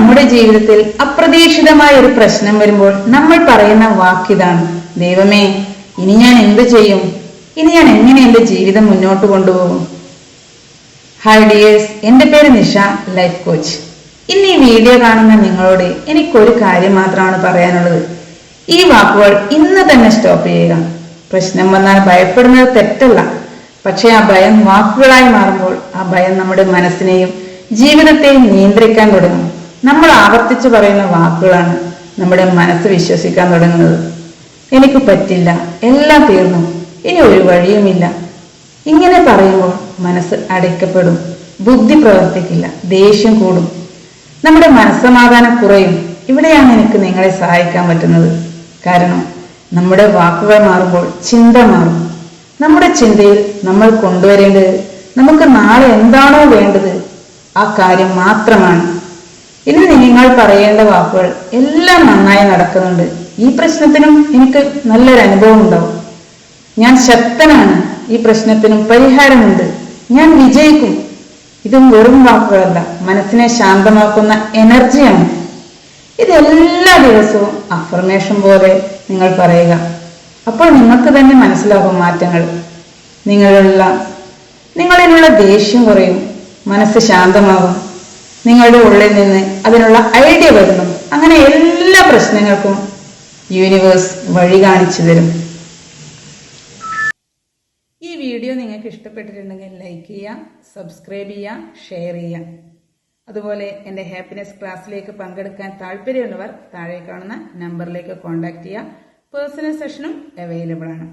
നമ്മുടെ ജീവിതത്തിൽ അപ്രതീക്ഷിതമായ ഒരു പ്രശ്നം വരുമ്പോൾ നമ്മൾ പറയുന്ന വാക്കിതാണ് ദൈവമേ ഇനി ഞാൻ എന്ത് ചെയ്യും? ഇനി ഞാൻ എങ്ങനെ എന്റെ ജീവിതം മുന്നോട്ട് കൊണ്ടുപോകും? ഹായ് ഡിയേഴ്സ് എന്റെ പേര് നിഷ ലൈഫ് കോച്ച് ഇന്ന് ഈ വീഡിയോ കാണുന്ന നിങ്ങളോട് എനിക്കൊരു കാര്യം മാത്രമാണ് പറയാനുള്ളത്. ഈ വാക്കുകൾ ഇന്ന് തന്നെ സ്റ്റോപ്പ് ചെയ്യുക. പ്രശ്നം വന്നാൽ ഭയപ്പെടുന്നത് തെറ്റല്ല. പക്ഷെ ആ ഭയം വാക്കുകളായി മാറുമ്പോൾ ആ ഭയം നമ്മുടെ മനസ്സിനെയും ജീവിതത്തെയും നിയന്ത്രിക്കാൻ തുടങ്ങും. നമ്മൾ ആവർത്തിച്ച് പറയുന്ന വാക്കുകളാണ് നമ്മുടെ മനസ്സ് വിശ്വസിക്കാൻ തുടങ്ങുന്നത്. എനിക്ക് പറ്റില്ല എല്ലാം തീർന്നു ഇനി ഒരു വഴിയുമില്ല. ഇങ്ങനെ പറയുമ്പോൾ മനസ്സ് അടയ്ക്കപ്പെടും ബുദ്ധി പ്രവർത്തിക്കില്ല ദേഷ്യം കൂടും. നമ്മുടെ മനസ്സമാധാനം കുറയും. ഇവിടെയാണ് എനിക്ക് നിങ്ങളെ സഹായിക്കാൻ പറ്റുന്നത്. കാരണം നമ്മുടെ വാക്കുകൾ മാറുമ്പോൾ ചിന്ത മാറും. നമ്മുടെ ചിന്തയിൽ നമ്മൾ കൊണ്ടുവരേണ്ടത് നമുക്ക് നാളെ എന്താണോ വേണ്ടത് ആ കാര്യം മാത്രമാണ്. ഇന്ന് നിങ്ങൾ പറയേണ്ട വാക്കുകൾ എല്ലാം നന്നായി നടക്കുന്നുണ്ട്. ഈ പ്രശ്നത്തിനും എനിക്ക് നല്ലൊരു അനുഭവം ഉണ്ടാവും. ഞാൻ ശക്തനാണ്. ഈ പ്രശ്നത്തിനും പരിഹാരമുണ്ട്. ഞാൻ വിജയിക്കും. ഇതും വെറും വാക്കുകളല്ല. മനസ്സിനെ ശാന്തമാക്കുന്ന എനർജിയാണ്. ഇത് എല്ലാ ദിവസവും അഫർമേഷൻ പോലെ നിങ്ങൾ പറയുക. അപ്പോൾ നിങ്ങൾക്ക് തന്നെ മനസ്സിലാകും മാറ്റങ്ങൾ. നിങ്ങളുള്ള നിങ്ങളിലുള്ള ദേഷ്യം കുറയും. മനസ്സ് ശാന്തമാകും. നിങ്ങളുടെ ഉള്ളിൽ നിന്ന് അതിനുള്ള ഐഡിയ വരുന്നു. അങ്ങനെ എല്ലാ പ്രശ്നങ്ങൾക്കും യൂണിവേഴ്സ് വഴി കാണിച്ചു തരും. ഈ വീഡിയോ നിങ്ങൾക്ക് ഇഷ്ടപ്പെട്ടിട്ടുണ്ടെങ്കിൽ ലൈക്ക് ചെയ്യുക സബ്സ്ക്രൈബ് ചെയ്യുക ഷെയർ ചെയ്യുക. അതുപോലെ എന്റെ ഹാപ്പിനെസ് ക്ലാസ്സിലേക്ക് പങ്കെടുക്കാൻ താല്പര്യമുള്ളവർ താഴെ കാണുന്ന നമ്പറിലേക്ക് കോൺടാക്ട് ചെയ്യുക. പേഴ്സണൽ സെഷനും അവൈലബിൾ ആണ്.